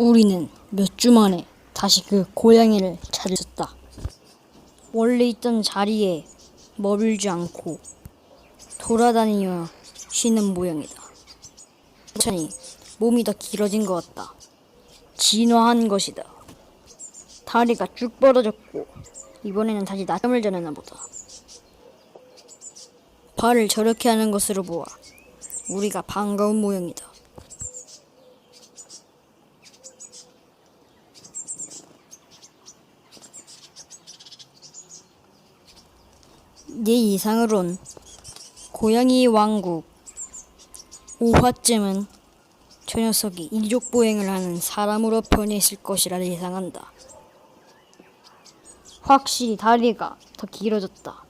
우리는 몇 주 만에 다시 그 고양이를 찾았다. 원래 있던 자리에 머물지 않고 돌아다니며 쉬는 모양이다. 천천히 몸이 더 길어진 것 같다. 진화한 것이다. 다리가 쭉 뻗어졌고 이번에는 다시 낮잠을 자려나 보다. 발을 저렇게 하는 것으로 보아 우리가 반가운 모양이다. 내 이상으론 고양이 왕국 5화쯤은 저 녀석이 이족 보행을 하는 사람으로 변했을 것이라 예상한다. 확실히 다리가 더 길어졌다.